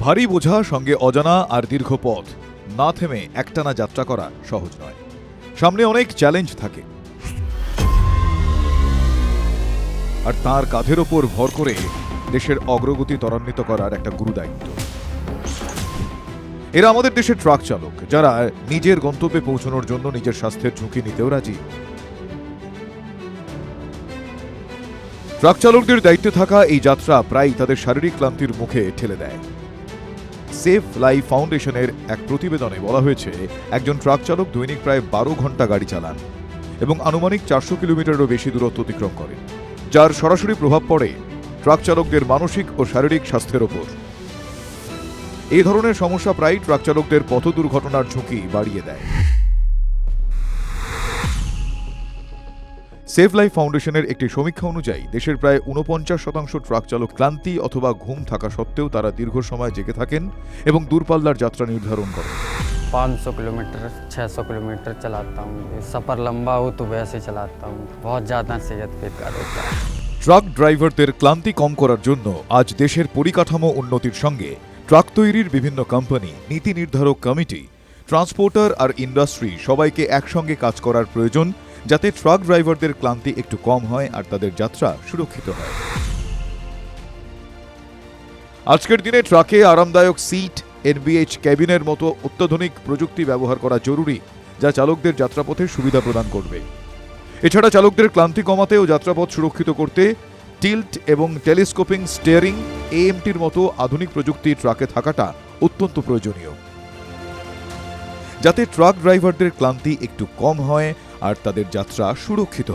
ভারী বোঝা, সঙ্গে অজানা আর দীর্ঘ পথ। না থেমে একটানা যাত্রা করা সহজ নয়। সামনে অনেক চ্যালেঞ্জ থাকে। আর তার কাঁধের ওপর ভর করে দেশের অগ্রগতি ত্বরান্বিত করার একটা গুরুদায়িত্ব। এরা আমাদের দেশের ট্রাক চালক, যারা নিজের গন্তব্যে পৌঁছানোর জন্য নিজের স্বাস্থ্যের ঝুঁকি নিতেও রাজি। ট্রাক চালকদের দায়িত্বে থাকা এই যাত্রা প্রায় তাদের শারীরিক ক্লান্তির মুখে ঠেলে দেয়। সেফ লাইফ ফাউন্ডেশনের এক প্রতিবেদনে বলা হয়েছে, একজন ট্রাক চালক দৈনিক প্রায় বারো ঘণ্টা গাড়ি চালান এবং আনুমানিক চারশো কিলোমিটারও বেশি দূরত্ব অতিক্রম করে, যার সরাসরি প্রভাব পড়ে ট্রাক চালকদের মানসিক ও শারীরিক স্বাস্থ্যের ওপর। এই ধরনের সমস্যা প্রায় ট্রাক চালকদের পথ দুর্ঘটনার ঝুঁকি বাড়িয়ে দেয়। সেভ লাইফ ফাউন্ডেশনের একটি সমীক্ষা অনুযায়ী দেশের প্রায় উনপঞ্চাশ শতাংশ ট্রাক চালক ক্লান্তি অথবা ঘুম থাকা সত্ত্বেও তারা দীর্ঘ সময় জেগে থাকেন এবং দূরপাল্লার যাত্রা নির্ধারণ করেন 500 किलोमीटर 600 किलोमीटर चलाता हूँ सफ़र लंबा हो तो वैसे चलाता हूँ बहुत ज़्यादा सेहत बेकार होता है ট্রাক ড্রাইভারদের ক্লান্তি কম করার জন্য আজ দেশের পরিকাঠামো উন্নতির সঙ্গে ট্রাক তৈরির বিভিন্ন কোম্পানি নীতি নির্ধারক কমিটি ট্রান্সপোর্টার আর ইন্ডাস্ট্রি সবাইকে একসঙ্গে কাজ করার প্রয়োজন যাতে ট্রাক ড্রাইভারদের ক্লান্তি একটু কম হয় আর তাদের যাত্রা সুরক্ষিত হয়। আজকের দিনে ট্রাকে আরামদায়ক সিট, এনবিএইচ ক্যাবিনের মতো অত্যাধুনিক প্রযুক্তি ব্যবহার করা জরুরি, যা চালকদের যাত্রাপথে সুবিধা প্রদান করবে। এছাড়া চালকদের ক্লান্তি কমাতে ও যাত্রাপথ সুরক্ষিত করতে টিল্ট এবং টেলিস্কোপিং স্টিয়ারিং, এএমটির মতো আধুনিক প্রযুক্তি ট্রাকে থাকাটা অত্যন্ত প্রয়োজনীয়। যাতে ট্রাক ড্রাইভারদের ক্লান্তি একটু কম হয় আর তাদের যাত্রা সুরক্ষিত